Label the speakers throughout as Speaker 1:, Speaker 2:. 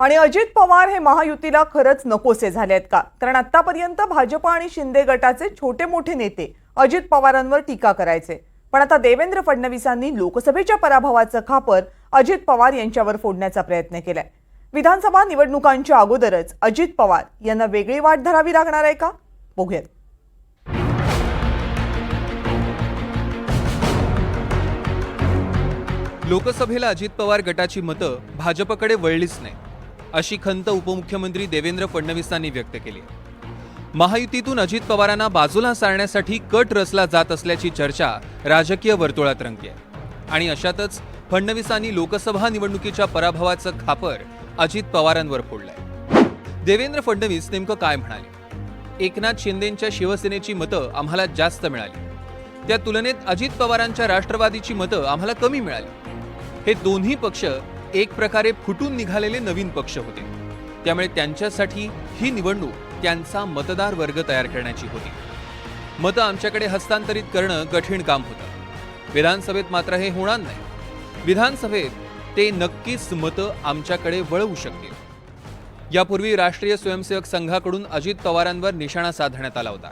Speaker 1: आणि अजित पवार हे महायुतीला खरंच नकोसे झाले आहेत का? कारण आतापर्यंत भाजप आणि शिंदे गटाचे छोटे मोठे नेते अजित पवारांवर टीका करायचे. पण आता देवेंद्र फडणवीसांनी लोकसभेच्या पराभवाचं खापर अजित पवार यांच्यावर फोडण्याचा प्रयत्न केलाय. विधानसभा निवडणुकांच्या अगोदरच अजित पवार यांना वेगळी वाट धरावी लागणार आहे का? बघूयात.
Speaker 2: लोकसभेला अजित पवार गटाची मतं भाजपकडे वळलीच नाही अशी खंत उपमुख्यमंत्री देवेंद्र फडणवीसांनी व्यक्त केली. महायुतीतून अजित पवारांना बाजूला सारण्यासाठी कट रचला जात असल्याची चर्चा राजकीय वर्तुळात रंगली आहे आणि अशातच फडणवीसांनी लोकसभा निवडणुकीच्या पराभवाचं खापर अजित पवारांवर फोडलंय. देवेंद्र फडणवीस नेमकं काय म्हणाले? एकनाथ शिंदेंच्या शिवसेनेची मतं आम्हाला जास्त मिळाली. त्या तुलनेत अजित पवारांच्या राष्ट्रवादीची मतं आम्हाला कमी मिळाली. हे दोन्ही पक्ष एक प्रकारे फुटून निघालेले नवीन पक्ष होते. त्यामुळे त्यांच्यासाठी ही निवडणूक त्यांचा मतदार वर्ग तयार करण्याची होती. मतं आमच्याकडे हस्तांतरित करणं कठीण काम होतं. विधानसभेत मात्र हे होणार नाही. विधानसभेत ते नक्कीच मतं आमच्याकडे वळवू शकतील. यापूर्वी राष्ट्रीय स्वयंसेवक संघाकडून अजित पवारांवर निशाणा साधण्यात आला होता.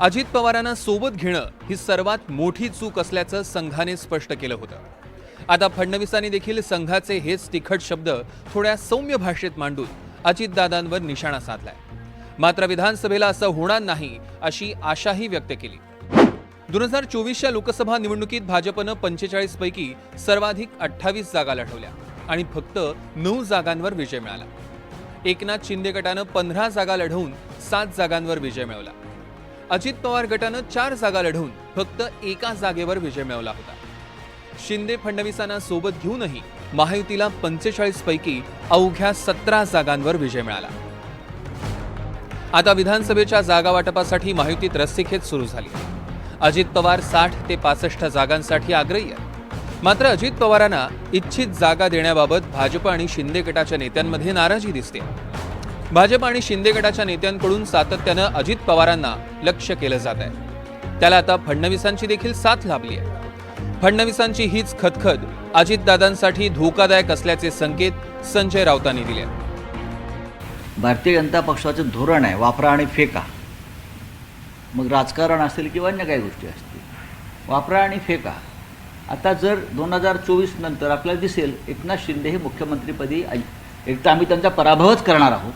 Speaker 2: अजित पवारांना सोबत घेणं ही सर्वात मोठी चूक असल्याचं संघाने स्पष्ट केलं होतं. आता फडणवीसांनी देखील संघाचे हेच तिखट शब्द थोड्या सौम्य भाषेत मांडून अजितदादांवर निशाणा साधलाय. मात्र विधानसभेला असं होणार नाही अशी आशाही व्यक्त केली. दोन हजार चोवीसच्या लोकसभा निवडणुकीत भाजपनं पंचेचाळीस पैकी सर्वाधिक अठ्ठावीस जागा लढवल्या आणि फक्त नऊ जागांवर विजय मिळाला. एकनाथ शिंदे गटानं पंधरा जागा लढवून सात जागांवर विजय मिळवला. अजित पवार गटानं चार जागा लढवून फक्त एका जागेवर विजय मिळवला होता. शिंदे फडणवीसांना सोबत घेऊनही महायुतीला पंचेचाळीस पैकी अवघ्या सतरा जागांवर विजय मिळाला. आता विधानसभेच्या जागा वाटपासाठी महायुतीत रस्सीखेच सुरू झाली. अजित पवार साठ ते पासष्ट जागांसाठी आग्रही आहेत. मात्र अजित पवारांना इच्छित जागा देण्याबाबत भाजप आणि शिंदे गटाच्या नेत्यांमध्ये नाराजी दिसते. भाजप आणि शिंदे गटाच्या नेत्यांकडून सातत्यानं अजित पवारांना लक्ष केलं जात आहे त्याला आता फडणवीसांची देखील साथ लाभली आहे. फडणवीसांची हीच खतखत अजितदादांसाठी धोकादायक असल्याचे संकेत संजय राऊतांनी दिले.
Speaker 3: भारतीय जनता पक्षाचं धोरण आहे वापरा आणि फेका. मग राजकारण असेल किंवा अन्य काही गोष्टी असतील वापरा आणि फेका. आता जर दोन हजार चोवीस नंतर आपल्याला दिसेल एकनाथ शिंदे हे मुख्यमंत्रीपदी ऐ- एक तर आम्ही त्यांचा पराभवच करणार आहोत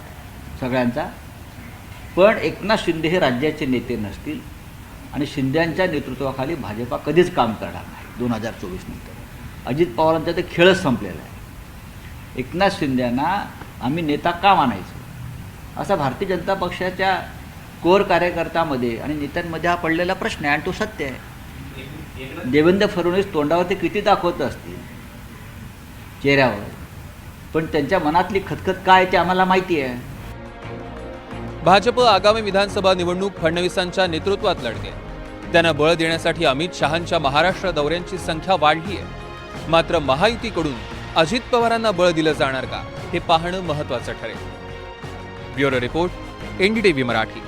Speaker 3: सगळ्यांचा. पण एकनाथ शिंदे हे राज्याचे नेते नसतील आणि शिंद्यांच्या नेतृत्वाखाली भाजपा कधीच काम करणार नाही दोन हजार चोवीस नंतर. अजित पवारांचा ते खेळच संपलेला आहे. एकनाथ शिंद्यांना आम्ही नेता का मानायचो? असा भारतीय जनता पक्षाच्या कोर कार्यकर्त्यामध्ये आणि नेत्यांमध्ये हा पडलेला प्रश्न आहे आणि तो सत्य आहे. देवेंद्र फडणवीस तोंडावर ते किती दाखवत असतील? चेहऱ्यावर. पण त्यांच्या मनातली खतखत काय आहे ते आम्हाला माहिती आहे.
Speaker 2: भाजप आगामी विधानसभा निवडणूक फडणवीसांच्या नेतृत्वात लढते. त्यांना बळ देण्यासाठी अमित शहांच्या महाराष्ट्र दौऱ्यांची संख्या वाढली आहे मात्र महायुतीकडून अजित पवारांना बळ दिलं जाणार का हे पाहणं महत्वाचं ठरेल. Bureau report NDTV Marathi.